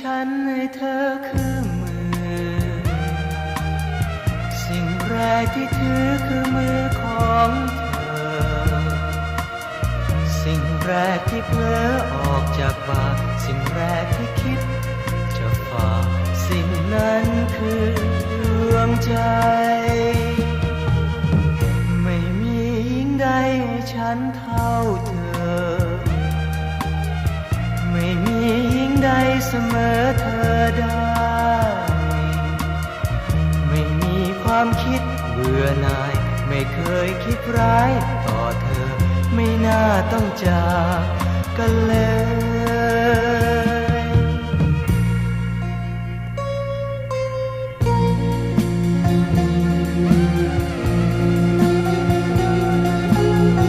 ฉันให้เธอคือมือ สิ่งแรกที่ถือคือมือของเธอ สิ่งแรกที่เผลอออกจากปากสิ่งแรกที่คิด จะฝากสิ่งนั้นคือดวงใจ ไม่มีหญิงใดให้ฉันเท่าเธอ ไม่มีหญิงใดเสมอ ความคิดเบื่อหน่าย ไม่เคยคิดร้ายต่อเธอ ไม่น่าต้องจากกันเลย